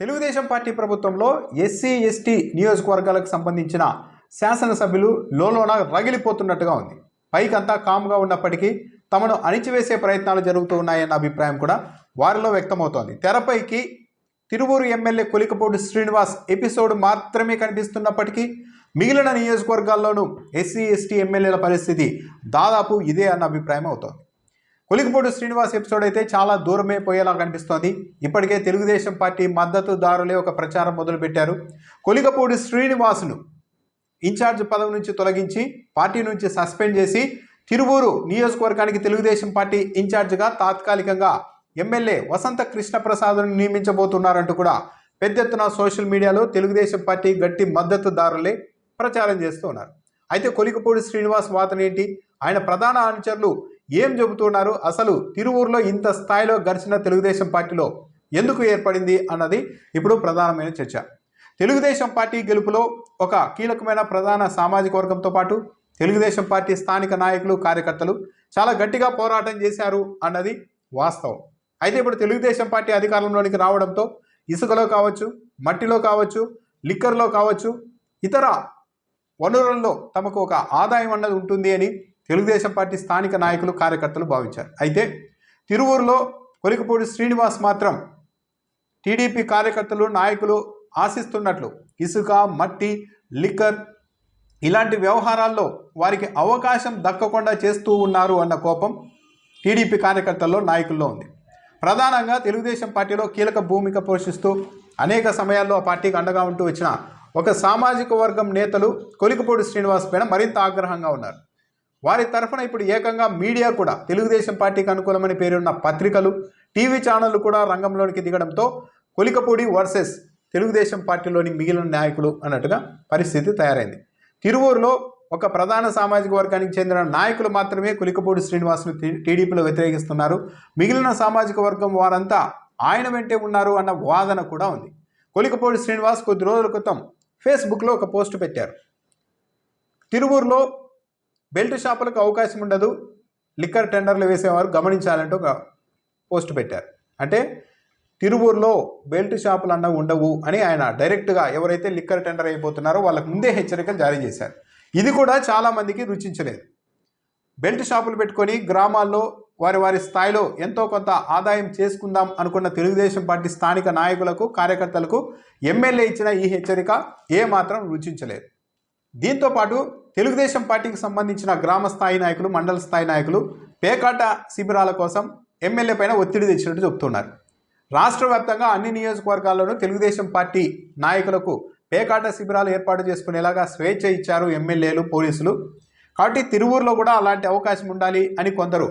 Telugu Desam party ప్రభుత్వంలో SC ST నియోజకవర్గాలకు సంబంధించిన శాసనసభ్యులు లోలోన రగిలిపోతున్నట్టుగా ఉంది. పైకంతా కామ్గా ఉన్నప్పటికీ తమను అణిచివేసే ప్రయత్నాలు జరుగుతూ ఉన్నాయన్న అభిప్రాయం కూడా వారిలో వ్యక్తమవుతోంది. తెరపైకి తిరువూరు ఎమ్మెల్యే కొలికపూడి శ్రీనివాస్ ఎపిసోడ్ మాత్రమే కనిపిస్తున్నప్పటికీ మిగిలిన నియోజకవర్గాల్లోనూ ఎస్సీ ఎస్టీ ఎమ్మెల్యేల పరిస్థితి దాదాపు ఇదే అన్న అభిప్రాయం అవుతోంది. కొలికపూడి శ్రీనివాస్ ఎపిసోడ్ అయితే చాలా దూరమే పోయేలా కనిపిస్తోంది. ఇప్పటికే తెలుగుదేశం పార్టీ మద్దతుదారులే ఒక ప్రచారం మొదలుపెట్టారు. కొలికపూడి శ్రీనివాసును ఇన్ఛార్జ్ పదవి నుంచి తొలగించి పార్టీ నుంచి సస్పెండ్ చేసి తిరువూరు నియోజకవర్గానికి తెలుగుదేశం పార్టీ ఇన్ఛార్జ్గా తాత్కాలికంగా ఎమ్మెల్యే వసంత కృష్ణప్రసాద్ను నియమించబోతున్నారంటూ కూడా పెద్ద ఎత్తున సోషల్ మీడియాలో తెలుగుదేశం పార్టీ గట్టి మద్దతుదారులే ప్రచారం చేస్తూ ఉన్నారు అయితే కొలికపూడి శ్రీనివాస్ వాతనేంటి ఆయన ప్రధాన అనుచరులు ఏం చెబుతున్నారు? అసలు తిరువూరులో ఇంత స్థాయిలో గడిచిన తెలుగుదేశం పార్టీలో ఎందుకు ఏర్పడింది అన్నది ఇప్పుడు ప్రధానమైన చర్చ. తెలుగుదేశం పార్టీ గెలుపులో ఒక కీలకమైన ప్రధాన సామాజిక వర్గంతో పాటు తెలుగుదేశం పార్టీ స్థానిక నాయకులు కార్యకర్తలు చాలా గట్టిగా పోరాటం చేశారు అన్నది వాస్తవం. అయితే ఇప్పుడు తెలుగుదేశం పార్టీ అధికారంలోనికి రావడంతో ఇసుకలో కావచ్చు మట్టిలో కావచ్చు లిక్కర్లో కావచ్చు ఇతర వనరుల్లో తమకు ఒక ఆదాయం అన్నది ఉంటుంది అని తెలుగుదేశం పార్టీ స్థానిక నాయకులు కార్యకర్తలు భావించారు. అయితే తిరువూరులో కొలికపూడి శ్రీనివాస్ మాత్రం టీడీపీ కార్యకర్తలు నాయకులు ఆశిస్తున్నట్లు ఇసుక మట్టి లిక్కర్ ఇలాంటి వ్యవహారాల్లో వారికి అవకాశం దక్కకుండా చేస్తూ ఉన్నారు అన్న కోపం టీడీపీ కార్యకర్తల్లో నాయకుల్లో ఉంది. ప్రధానంగా తెలుగుదేశం పార్టీలో కీలక భూమిక పోషిస్తూ అనేక సమయాల్లో ఆ పార్టీకి అండగా ఉంటూ వచ్చిన ఒక సామాజిక వర్గం నేతలు కొలికపూడి శ్రీనివాస్ పైన మరింత ఆగ్రహంగా ఉన్నారు. వారి తరఫున ఇప్పుడు ఏకంగా మీడియా కూడా తెలుగుదేశం పార్టీకి అనుకూలమని పేరున్న పత్రికలు టీవీ ఛానళ్ళు కూడా రంగంలోనికి దిగడంతో కొలికపూడి వర్సెస్ తెలుగుదేశం పార్టీలోని మిగిలిన నాయకులు అన్నట్టుగా పరిస్థితి తయారైంది. తిరువూరులో ఒక ప్రధాన సామాజిక వర్గానికి చెందిన నాయకులు మాత్రమే కులికపూడి శ్రీనివాస్ను టీ- టీడీపీలో వ్యతిరేకిస్తున్నారు. మిగిలిన సామాజిక వర్గం వారంతా ఆయన వెంటే ఉన్నారు అన్న వాదన కూడా ఉంది. కొలికపూడి శ్రీనివాస్ కొద్ది రోజుల క్రితం ఫేస్బుక్లో ఒక పోస్ట్ పెట్టారు. తిరువూరులో బెల్ట్ షాపులకు అవకాశం ఉండదు. లిక్కర్ టెండర్లు వేసేవారు గమనించాలంటూ ఒక పోస్ట్ పెట్టారు. అంటే తిరువూరులో బెల్ట్ షాపులు అన్నవి ఉండవు అని ఆయన డైరెక్ట్గా ఎవరైతే లిక్కర్ టెండర్ అయిపోతున్నారో వాళ్ళకు ముందే హెచ్చరికలు జారీ చేశారు. ఇది కూడా చాలామందికి రుచించలేదు. బెల్ట్ షాపులు పెట్టుకొని గ్రామాల్లో వారి వారి స్థాయిలో ఎంతో కొంత ఆదాయం చేసుకుందాం అనుకున్న తెలుగుదేశం పార్టీ స్థానిక నాయకులకు కార్యకర్తలకు ఎమ్మెల్యే ఇచ్చిన ఈ హెచ్చరిక ఏమాత్రం రుచించలేదు. దీంతో పాటు తెలుగుదేశం పార్టీకి సంబంధించిన గ్రామ స్థాయి నాయకులు మండల స్థాయి నాయకులు పేకాట శిబిరాల కోసం ఎమ్మెల్యే పైన ఒత్తిడి తెచ్చినట్టు చెబుతున్నారు రాష్ట్ర వ్యాప్తంగా అన్ని నియోజకవర్గాల్లోనూ తెలుగుదేశం పార్టీ నాయకులకు పేకాట శిబిరాలు ఏర్పాటు చేసుకునేలాగా స్వేచ్ఛ ఇచ్చారు ఎమ్మెల్యేలు పోలీసులు. కాబట్టి తిరువూరులో కూడా అలాంటి అవకాశం ఉండాలి అని కొందరు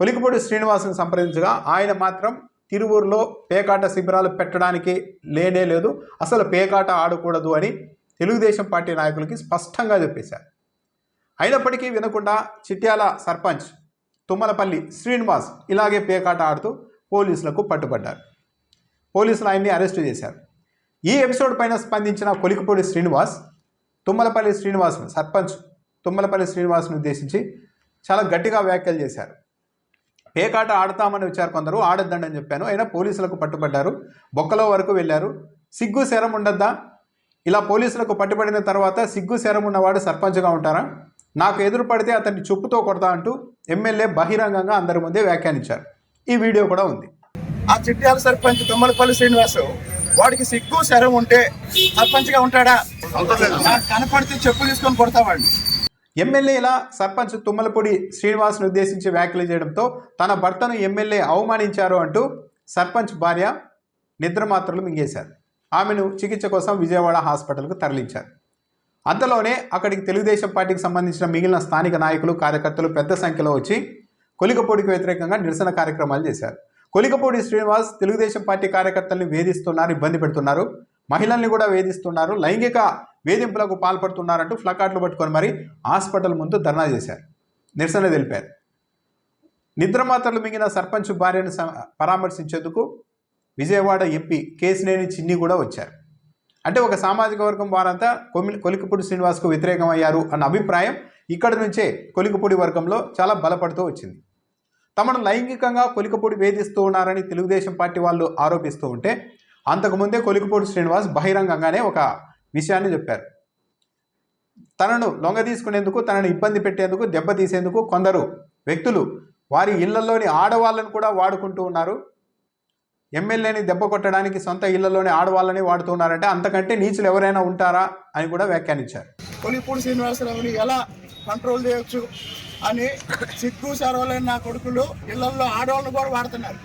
కొలికపూడి శ్రీనివాసును సంప్రదించగా ఆయన మాత్రం తిరువూరులో పేకాట శిబిరాలు పెట్టడానికి లేనే లేదు. అసలు పేకాట ఆడకూడదు అని తెలుగుదేశం పార్టీ నాయకులకి స్పష్టంగా చెప్పేశారు. అయినప్పటికీ వినకుండా చిట్యాల సర్పంచ్ తుమ్మలపల్లి శ్రీనివాస్ ఇలాగే పేకాట ఆడుతూ పోలీసులకు పట్టుబడ్డారు. పోలీసులు ఆయన్ని అరెస్టు చేశారు. ఈ ఎపిసోడ్ పైన స్పందించిన కొలికిపూడి శ్రీనివాస్ తుమ్మలపల్లి శ్రీనివాస్ను సర్పంచ్ తుమ్మలపల్లి శ్రీనివాస్ను ఉద్దేశించి చాలా గట్టిగా వ్యాఖ్యలు చేశారు. పేకాట ఆడతామని వచ్చారు కొందరు ఆడొద్దండి అని చెప్పాను. అయినా పోలీసులకు పట్టుబడ్డారు. బొక్కలో వరకు వెళ్ళారు. సిగ్గు శరం ఉండద్దా? ఇలా పోలీసులకు పట్టుబడిన తర్వాత సిగ్గు శరం ఉన్నవాడు సర్పంచ్గా ఉంటారా? నాకు ఎదురు పడితే అతన్ని చెప్పుతో కొడతా అంటూ ఎమ్మెల్యే బహిరంగంగా అందరి ముందే వ్యాఖ్యానించారు. ఈ వీడియో కూడా ఉంది. ఆ చిట్యాల సర్పంచ్ తుమ్మలపల్లి శ్రీనివాసు వాడికి సిగ్గు శరం ఉంటే సర్పంచ్గా ఉంటాడా కనపడితే చెప్పు తీసుకొని కొడతావాడిని ఎమ్మెల్యే ఇలా సర్పంచ్ తుమ్మలపూడి శ్రీనివాస్ను ఉద్దేశించి వ్యాఖ్యలు చేయడంతో తన భర్తను ఎమ్మెల్యే అవమానించారు అంటూ సర్పంచ్ భార్య నిద్రమాత్రలు మింగేశారు. ఆమెను చికిత్స కోసం విజయవాడ హాస్పిటల్కు తరలించారు. అంతలోనే అక్కడికి తెలుగుదేశం పార్టీకి సంబంధించిన మిగిలిన స్థానిక నాయకులు కార్యకర్తలు పెద్ద సంఖ్యలో వచ్చి కొలికపూడికి వ్యతిరేకంగా నిరసన కార్యక్రమాలు చేశారు. కొలికపూడి శ్రీనివాస్ తెలుగుదేశం పార్టీ కార్యకర్తల్ని వేధిస్తున్నారు ఇబ్బంది పెడుతున్నారు. మహిళల్ని కూడా వేధిస్తున్నారు. లైంగిక వేధింపులకు పాల్పడుతున్నారంటూ ఫ్లకార్డులు పట్టుకొని మరి హాస్పిటల్ ముందు ధర్నా చేశారు. నిరసన తెలిపారు. నిద్రమాత్రలు మిగిలిన సర్పంచ్ భార్యను స- పరామర్శించేందుకు విజయవాడ ఎంపీ కేసినేని చిన్ని కూడా వచ్చారు. అంటే ఒక సామాజిక వర్గం వారంతా కొమి కొలికపూడి శ్రీనివాస్కు వ్యతిరేకం అయ్యారు అన్న అభిప్రాయం ఇక్కడి నుంచే కొలికపూడి వర్గంలో చాలా బలపడుతూ వచ్చింది. తమను లైంగికంగా కొలికపూడి వేధిస్తూ ఉన్నారని తెలుగుదేశం పార్టీ వాళ్ళు ఆరోపిస్తూ ఉంటే అంతకుముందే కొలికపూడి శ్రీనివాస్ బహిరంగంగానే ఒక విషయాన్ని చెప్పారు. తనను లొంగ తీసుకునేందుకు తనను ఇబ్బంది పెట్టేందుకు దెబ్బతీసేందుకు కొందరు వ్యక్తులు వారి ఇళ్ళలోని ఆడవాళ్ళను కూడా వాడుకుంటూ ఉన్నారు. ఎమ్మెల్యేని దెబ్బ కొట్టడానికి సొంత ఇళ్ళలోని ఆడవాళ్ళని వాడుతున్నారంటే అంతకంటే నీచులు ఎవరైనా ఉంటారా అని కూడా వ్యాఖ్యానించారు. కొలిపూడి శ్రీనివాసరావుని ఎలా కంట్రోల్ చేయొచ్చు అని సిగ్గు సర్వలేని నా కొడుకులు ఇళ్ళలో ఆడవాళ్ళని కూడా వాడుతున్నారు.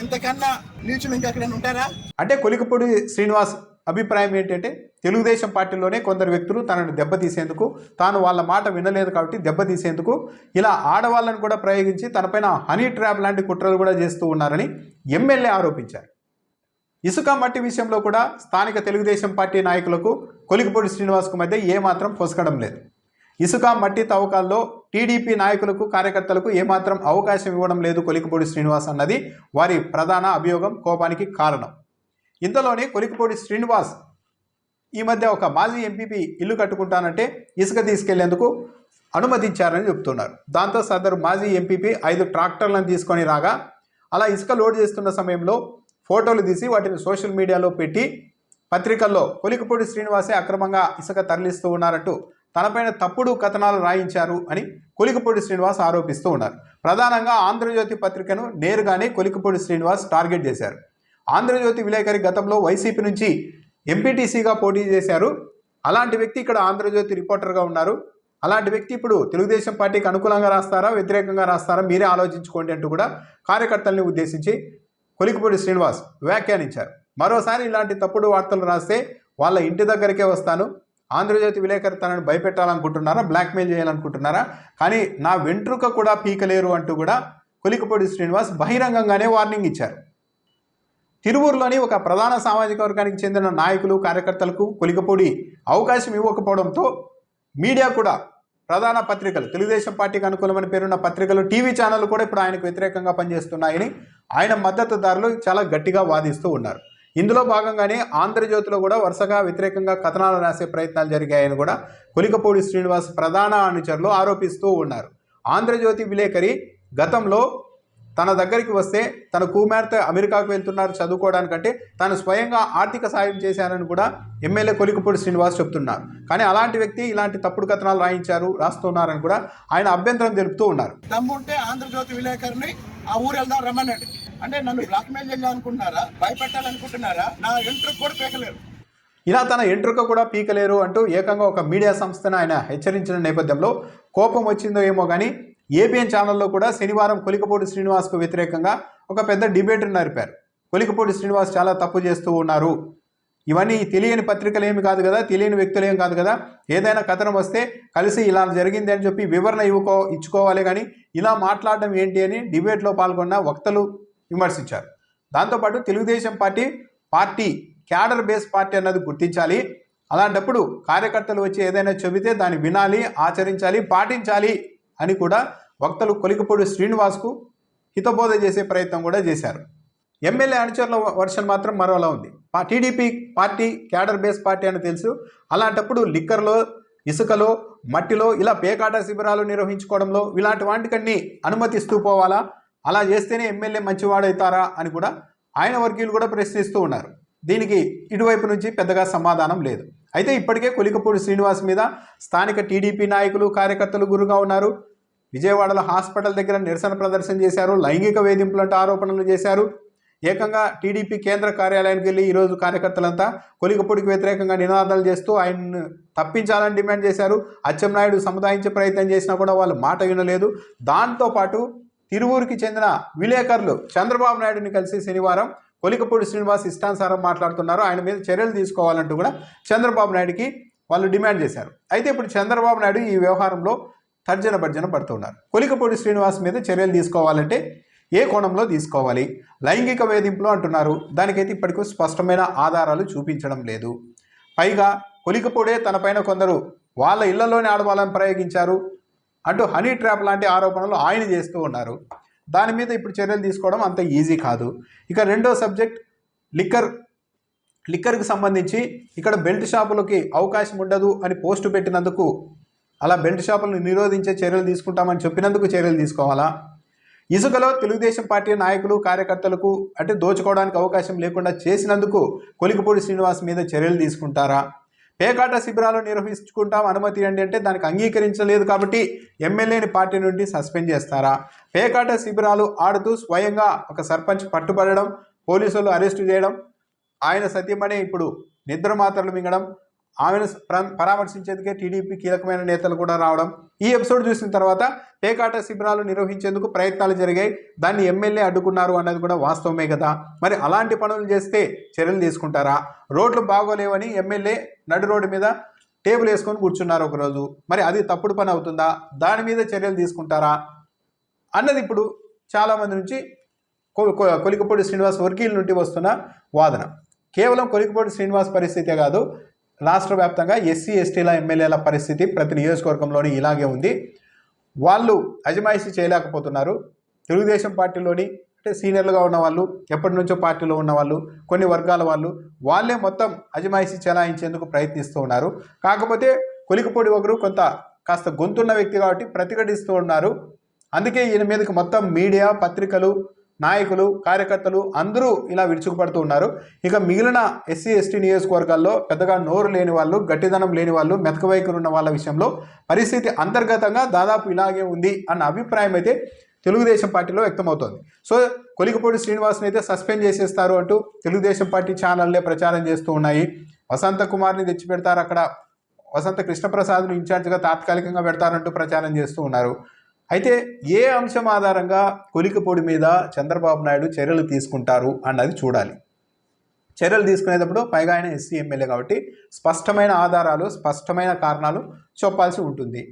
ఇంతకన్నా నీచులు ఇంకెక్కడైనా ఉంటారా? అంటే కొలికపూడి శ్రీనివాస్ అభిప్రాయం ఏంటంటే తెలుగుదేశం పార్టీలోనే కొందరు వ్యక్తులు తనను దెబ్బతీసేందుకు తాను వాళ్ళ మాట వినలేదు కాబట్టి దెబ్బతీసేందుకు ఇలా ఆడవాళ్ళను కూడా ప్రయోగించి తనపైన హనీ ట్రాప్ లాంటి కుట్రలు కూడా చేస్తూ ఉన్నారని ఎమ్మెల్యే ఆరోపించారు. ఇసుక మట్టి విషయంలో కూడా స్థానిక తెలుగుదేశం పార్టీ నాయకులకు కొలికిపూడి శ్రీనివాస్కు మధ్య ఏమాత్రం పొసకడం లేదు. ఇసుక మట్టి తవ్వకాల్లో టీడీపీ నాయకులకు కార్యకర్తలకు ఏమాత్రం అవకాశం ఇవ్వడం లేదు కొలికిపూడి శ్రీనివాస్ అన్నది వారి ప్రధాన అభియోగం కోపానికి కారణం. ఇంతలోనే కొలికిపూడి శ్రీనివాస్ ఈ మధ్య ఒక మాజీ ఎంపీపీ ఇల్లు కట్టుకుంటానంటే ఇసుక తీసుకెళ్ళేందుకు అనుమతించారని చెబుతున్నారు దాంతో సదరు మాజీ ఎంపీపీ ఐదు ట్రాక్టర్లను తీసుకొని రాగా అలా ఇసుక లోడ్ చేస్తున్న సమయంలో ఫోటోలు తీసి వాటిని సోషల్ మీడియాలో పెట్టి పత్రికల్లో కొలికపూడి శ్రీనివాసే అక్రమంగా ఇసుక తరలిస్తూ ఉన్నారంటూ తనపైన తప్పుడు కథనాలు రాయించారు అని కొలికపూడి శ్రీనివాస్ ఆరోపిస్తూ ఉన్నారు. ప్రధానంగా ఆంధ్రజ్యోతి పత్రికను నేరుగానే కొలికపూడి శ్రీనివాస్ టార్గెట్ చేశారు. ఆంధ్రజ్యోతి విలేకరి గతంలో వైసీపీ నుంచి ఎంపీటీసీగా పోటీ చేశారు. అలాంటి వ్యక్తి ఇక్కడ ఆంధ్రజ్యోతి రిపోర్టర్గా ఉన్నారు. అలాంటి వ్యక్తి ఇప్పుడు తెలుగుదేశం పార్టీకి అనుకూలంగా రాస్తారా వ్యతిరేకంగా రాస్తారా మీరే ఆలోచించుకోండి అంటూ కూడా కార్యకర్తల్ని ఉద్దేశించి కొలికిపూడి శ్రీనివాస్ వ్యాఖ్యానించారు. మరోసారి ఇలాంటి తప్పుడు వార్తలు రాస్తే వాళ్ళ ఇంటి దగ్గరికే వస్తాను. ఆంధ్రజ్యోతి విలేకరి తనను భయపెట్టాలనుకుంటున్నారా బ్లాక్మెయిల్ చేయాలనుకుంటున్నారా? కానీ నా వెంట్రుక కూడా పీకలేరు అంటూ కూడా కొలికపూడి శ్రీనివాస్ బహిరంగంగానే వార్నింగ్ ఇచ్చారు. తిరువూరులోని ఒక ప్రధాన సామాజిక వర్గానికి చెందిన నాయకులు కార్యకర్తలకు కొలికపూడి అవకాశం ఇవ్వకపోవడంతో మీడియా కూడా ప్రధాన పత్రికలు తెలుగుదేశం పార్టీకి అనుకూలమైన పేరున్న పత్రికలు టీవీ ఛానళ్ళు కూడా ఇప్పుడు ఆయనకు వ్యతిరేకంగా పనిచేస్తున్నాయని ఆయన మద్దతుదారులు చాలా గట్టిగా వాదిస్తూ ఉన్నారు. ఇందులో భాగంగానే ఆంధ్రజ్యోతిలో కూడా వరుసగా వ్యతిరేకంగా కథనాలు రాసే ప్రయత్నాలు జరిగాయని కూడా కొలికపూడి శ్రీనివాస్ ప్రధాన అనుచరులు ఆరోపిస్తూ ఉన్నారు. ఆంధ్రజ్యోతి విలేకరి గతంలో తన దగ్గరికి వస్తే తన కుమార్తె అమెరికాకు వెళ్తున్నారు చదువుకోవడానికంటే తాను స్వయంగా ఆర్థిక సాయం చేశానని కూడా ఎమ్మెల్యే కొలికపూడి శ్రీనివాస్ చెప్తున్నారు. కానీ అలాంటి వ్యక్తి ఇలాంటి తప్పుడు కథనాలు రాయించారు రాస్తున్నారని కూడా ఆయన అభ్యంతరం తెలుపుతూ ఉన్నారు. దమ్ముంటే ఆంధ్రజ్యోతి విలేకరిని ఆ ఊరు వెళ్దాం రమ్మనండి. అంటే నన్ను బ్లాక్మెయిల్ చేయాలనుకుంటున్నారా భయపెట్టాలనుకుంటున్నారా? నా ఇంటర్ కూడా పీకలేరు ఇలా తన ఎంట్రుక కూడా పీకలేరు అంటూ ఏకంగా ఒక మీడియా సంస్థను ఆయన హెచ్చరించిన నేపథ్యంలో కోపం వచ్చిందో ఏమో కానీ ఏబిఎన్ ఛానల్లో కూడా శనివారం కొలికపూడి శ్రీనివాస్కు వ్యతిరేకంగా ఒక పెద్ద డిబేట్ నడిపారు. కొలికపూడి శ్రీనివాస్ చాలా తప్పు చేస్తూ ఉన్నారు. ఇవన్నీ తెలియని పత్రికలు ఏమి కాదు కదా తెలియని వ్యక్తులు ఏమి కాదు కదా. ఏదైనా కథనం వస్తే కలిసి ఇలా జరిగింది అని చెప్పి వివరణ ఇవ్వకో ఇచ్చుకోవాలి కానీ ఇలా మాట్లాడడం ఏంటి అని డిబేట్లో పాల్గొన్న వక్తలు విమర్శించారు. దాంతోపాటు Telugu Desam party party cadre base party అన్నది గుర్తించాలి. అలాంటప్పుడు కార్యకర్తలు వచ్చి ఏదైనా చెబితే దాన్ని వినాలి ఆచరించాలి పాటించాలి. అని కూడా వక్తలు కొలికపూడి శ్రీనివాస్కు హితబోధ చేసే ప్రయత్నం కూడా చేశారు. ఎమ్మెల్యే అనుచరుల వర్షన్ మాత్రం మరోలా ఉంది. TDP party cadre base party అని తెలుసు. అలాంటప్పుడు లిక్కర్లో ఇసుకలో మట్టిలో ఇలా పేకాట శిబిరాలు నిర్వహించుకోవడంలో ఇలాంటి వాటికన్నీ అనుమతిస్తూ పోవాలా? అలా చేస్తేనే ఎమ్మెల్యే మంచివాడవుతారా అని కూడా ఆయన వర్గీయులు కూడా ప్రశ్నిస్తూ ఉన్నారు. దీనికి ఇటువైపు నుంచి పెద్దగా సమాధానం లేదు. అయితే ఇప్పటికే కొలికపూడి శ్రీనివాస్ మీద స్థానిక టీడీపీ నాయకులు కార్యకర్తలు గురుగా ఉన్నారు. విజయవాడలో హాస్పిటల్ దగ్గర నిరసన ప్రదర్శన చేశారు లైంగిక వేధింపులంటూ ఆరోపణలు చేశారు. ఏకంగా టీడీపీ కేంద్ర కార్యాలయానికి వెళ్ళి ఈరోజు కార్యకర్తలంతా కొలికపూడికి వ్యతిరేకంగా నినాదాలు చేస్తూ ఆయన్ను తప్పించాలని డిమాండ్ చేశారు. అచ్చెన్నాయుడు సముదాయించే ప్రయత్నం చేసినా కూడా వాళ్ళు మాట వినలేదు. దాంతోపాటు తిరువూరుకి చెందిన విలేకరులు చంద్రబాబు నాయుడుని కలిసి శనివారం కొలికపూడి శ్రీనివాస్ ఇష్టానుసారం మాట్లాడుతున్నారు. ఆయన మీద చర్యలు తీసుకోవాలంటూ కూడా చంద్రబాబు నాయుడికి వాళ్ళు డిమాండ్ చేశారు. అయితే ఇప్పుడు చంద్రబాబు నాయుడు ఈ వ్యవహారంలో తర్జన భర్జన పడుతున్నారు. కొలికపూడి శ్రీనివాస్ మీద చర్యలు తీసుకోవాలంటే ఏ కోణంలో తీసుకోవాలి? లైంగిక వేధింపులు అంటున్నారు. దానికైతే ఇప్పటికీ స్పష్టమైన ఆధారాలు చూపించడం లేదు. పైగా కొలికపూడే తనపైన కొందరు వాళ్ళ ఇళ్ళలోనే ఆడవాళ్ళని ప్రయోగించారు. అంటూ హనీ ట్రాప్ లాంటి ఆరోపణలు ఆయన చేస్తూ ఉన్నారు. దాని మీద ఇప్పుడు చర్యలు తీసుకోవడం అంత ఈజీ కాదు. ఇక రెండో సబ్జెక్ట్ లిక్కర్ లిక్కర్కి సంబంధించి ఇక్కడ బెల్ట్ షాపులకి అవకాశం ఉండదు అని పోస్టు పెట్టినందుకు అలా బెల్ట్ షాపులను నిరోధించే చర్యలు తీసుకుంటామని చెప్పినందుకు చర్యలు తీసుకోవాలా? ఇసుకలో తెలుగుదేశం పార్టీ నాయకులు కార్యకర్తలకు అంటే దోచుకోవడానికి అవకాశం లేకుండా చేసినందుకు కొలికపూడి శ్రీనివాస్ మీద చర్యలు తీసుకుంటారా? పేకాట శిబిరాలు నిర్వహించుకుంటాం. అనుమతి ఇవ్వండి అంటే దానికి అంగీకరించలేదు కాబట్టి ఎమ్మెల్యేని పార్టీ నుండి సస్పెండ్ చేస్తారా? పేకాట శిబిరాలు ఆడుతూ స్వయంగా ఒక సర్పంచ్ పట్టుబడడం పోలీసులు అరెస్టు చేయడం ఆయన సత్యమనే ఇప్పుడు నిద్ర మాత్రలు మింగడం ఆమెను పరామర్శించేందుకే టీడీపీ కీలకమైన నేతలు కూడా రావడం ఈ ఎపిసోడ్ చూసిన తర్వాత పేకాట శిబిరాలు నిర్వహించేందుకు ప్రయత్నాలు జరిగాయి. దాన్ని ఎమ్మెల్యే అడ్డుకున్నారు అన్నది కూడా వాస్తవమే కదా? మరి అలాంటి పనులు చేస్తే చర్యలు తీసుకుంటారా? రోడ్లు బాగోలేవని ఎమ్మెల్యే నడు రోడ్డు మీద టేబుల్ వేసుకొని కూర్చున్నారు ఒకరోజు. మరి అది తప్పుడు పని అవుతుందా? దాని మీద చర్యలు తీసుకుంటారా? అన్నది ఇప్పుడు చాలామంది నుంచి కొలికపూడి శ్రీనివాస్ వర్గీయుల నుండి వస్తున్న వాదన. కేవలం కొలికపూడి శ్రీనివాస్ పరిస్థితే కాదు రాష్ట్ర వ్యాప్తంగా ఎస్సీ ఎస్టీల ఎమ్మెల్యేల పరిస్థితి ప్రతి నియోజకవర్గంలోని ఇలాగే ఉంది. వాళ్ళు అజమాయిషీ చేయలేకపోతున్నారు. తెలుగుదేశం పార్టీలోని అంటే సీనియర్లుగా ఉన్న వాళ్ళు ఎప్పటి నుంచో పార్టీలో ఉన్న వాళ్ళు కొన్ని వర్గాల వాళ్ళు వాళ్ళే మొత్తం అజమాయిషీ చెలాయించేందుకు ప్రయత్నిస్తూ ఉన్నారు. కాకపోతే కొలికపూడి ఒకరు కొంత కాస్త గొంతున్న వ్యక్తి కాబట్టి ప్రతిఘటిస్తూ ఉన్నారు. అందుకే ఈయన మీదకి మొత్తం మీడియా పత్రికలు నాయకులు కార్యకర్తలు అందరూ ఇలా విరుచుకుపడుతూ ఉన్నారు. ఇక మిగిలిన ఎస్సీ ఎస్టీ నియోజకవర్గాల్లో పెద్దగా నోరు లేని వాళ్ళు గట్టిదనం లేని వాళ్ళు మెతక వైఖరి ఉన్న వాళ్ళ విషయంలో పరిస్థితి అంతర్గతంగా దాదాపు ఇలాగే ఉంది అన్న అభిప్రాయం అయితే తెలుగుదేశం పార్టీలో వ్యక్తమవుతోంది. సో కొలికపూడి శ్రీనివాస్ని అయితే సస్పెండ్ చేసేస్తారు అంటూ తెలుగుదేశం పార్టీ ఛానళ్ళే ప్రచారం చేస్తూ ఉన్నాయి. వసంత కుమార్ని తెచ్చి పెడతారు అక్కడ. వసంత కృష్ణప్రసాద్ను ఇన్ఛార్జ్గా తాత్కాలికంగా పెడతారంటూ ప్రచారం చేస్తూ ఉన్నారు. అయితే ఏ అంశం ఆధారంగా కొలికపొడి మీద చంద్రబాబు నాయుడు చర్యలు తీసుకుంటారు అన్నది చూడాలి. చర్యలు తీసుకునేటప్పుడు పైగా ఆయన ఎస్సీ ఎమ్మెల్యే కాబట్టి స్పష్టమైన ఆధారాలు స్పష్టమైన కారణాలు చెప్పాల్సి ఉంటుంది.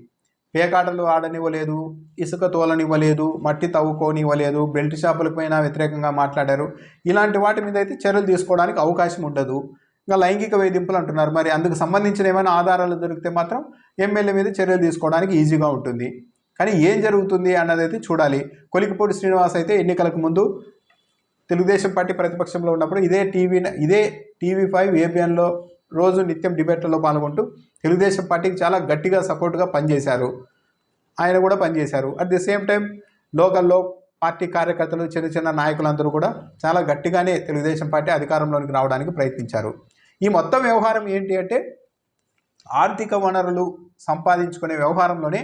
పేకాటలు ఆడనివ్వలేదు ఇసుక తోలనివ్వలేదు మట్టి తవ్వుకోనివ్వలేదు బెల్ట్ షాపులకు పైన వ్యతిరేకంగా మాట్లాడారు. ఇలాంటి వాటి మీద అయితే చర్యలు తీసుకోవడానికి అవకాశం ఉండదు. ఇంకా లైంగిక వేధింపులు అంటున్నారు. మరి అందుకు సంబంధించిన ఏమైనా ఆధారాలు దొరికితే మాత్రం ఎమ్మెల్యే మీద చర్యలు తీసుకోవడానికి ఈజీగా ఉంటుంది. కానీ ఏం జరుగుతుంది అన్నది అయితే చూడాలి. కొలికిపూడి శ్రీనివాస్ అయితే ఎన్నికలకు ముందు తెలుగుదేశం పార్టీ ప్రతిపక్షంలో ఉన్నప్పుడు ఇదే టీవీ ఇదే టీవీ ఫైవ్ ఏబిఎన్లో రోజు నిత్యం డిబేట్లలో పాల్గొంటూ తెలుగుదేశం పార్టీకి చాలా గట్టిగా సపోర్ట్గా పనిచేశారు. ఆయన కూడా పనిచేశారు. అట్ ది సేమ్ టైం లోకల్లో పార్టీ కార్యకర్తలు చిన్న చిన్న నాయకులందరూ కూడా చాలా గట్టిగానే తెలుగుదేశం పార్టీ అధికారంలోనికి రావడానికి ప్రయత్నించారు. ఈ మొత్తం వ్యవహారం ఏంటి అంటే ఆర్థిక వనరులు సంపాదించుకునే వ్యవహారంలోనే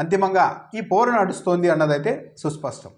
అంతిమంగా ఈ పోరు నడుస్తోంది అన్నదైతే సుస్పష్టం.